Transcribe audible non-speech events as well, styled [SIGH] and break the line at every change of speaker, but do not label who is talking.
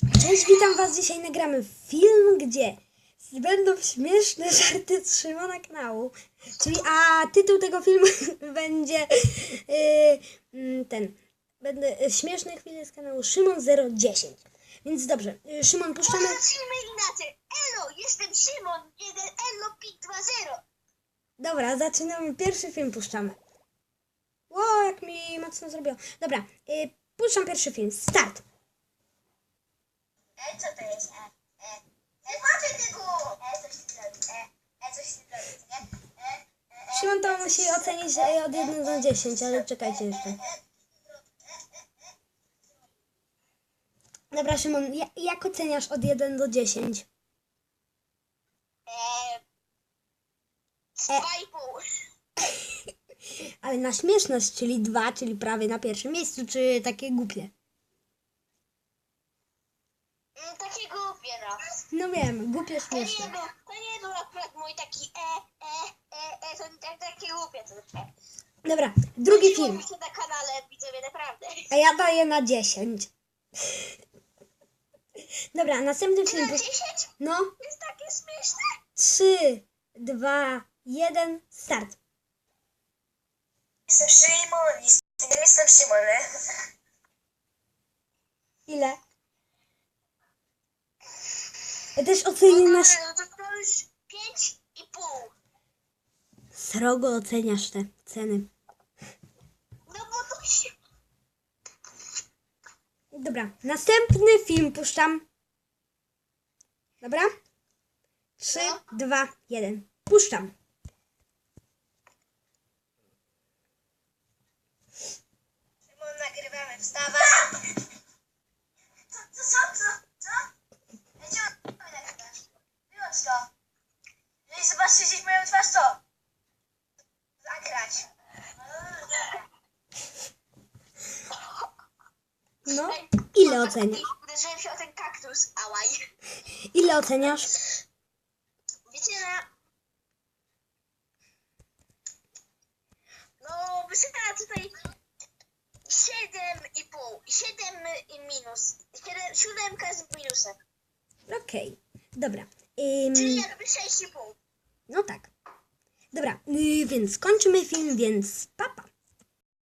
Cześć, witam was. Dzisiaj nagramy film, gdzie będą śmieszne [LAUGHS] żarty z Szymona kanału. Czyli, a tytuł tego filmu [LAUGHS] będzie yy, ten. Będę yy, śmieszne chwile z kanału Szymon 010. Więc dobrze, yy, Szymon puszczamy.
Zacznijmy inaczej. Elo, jestem Szymon, 1 Elo Pik 2.0.
Dobra, zaczynamy. Pierwszy film puszczamy. Ło, jak mi mocno zrobiło. Dobra, yy, puszczam pierwszy film. Start.
E, co to jest? E, e, e, patrzę tego! E, coś ty zrobić, e, e, coś ty zrobić, nie? E, e, e,
Szymon to musi ocenić yy, od 1 do 10, ale czekajcie jeszcze. Dobra, Szymon, ja- jak oceniasz od 1 do 10?
e, dwa i pół. [LAUGHS]
Ale na śmieszność, czyli 2, czyli prawie na pierwszym miejscu, czy takie głupie?
Takie głupie, no.
No wiem, głupie,
To nie,
śmieszne.
był, to nie był akurat mój taki e, e, e, e, to tak, takie głupie to e.
Dobra, drugi film.
się na kanale, widzowie, naprawdę.
A ja daję na 10. Dobra, następny film.
Na 10?
No,
jest takie śmieszne.
3, 2, 1, start.
Jestem Szymon, jestem, jestem Szymon, nie?
Ile? Też ocenię na... ś-
No to już 5 i pół.
Srogo oceniasz te ceny.
No bo to się...
Dobra, następny film puszczam. Dobra? 3, 2, 1. Puszczam.
Szymon, nagrywamy, wstawa. Co, co, co, co, co? Ja cię nagrywasz. Wyłącz to. Jeżeli zobaczysz gdzieś moją twarz, co? Zagrać.
No, ile oceniasz?
Uderzyłem się o ten kaktus, ałaj.
Ile oceniasz?
Wiecie na... No, wysyła tutaj 7,5. 7 i minus. 7, siódemka z minusem.
Okej, dobra.
Czyli
Ym,
jakby 6,5.
no tak. Dobra, y, więc kończymy film, więc papa.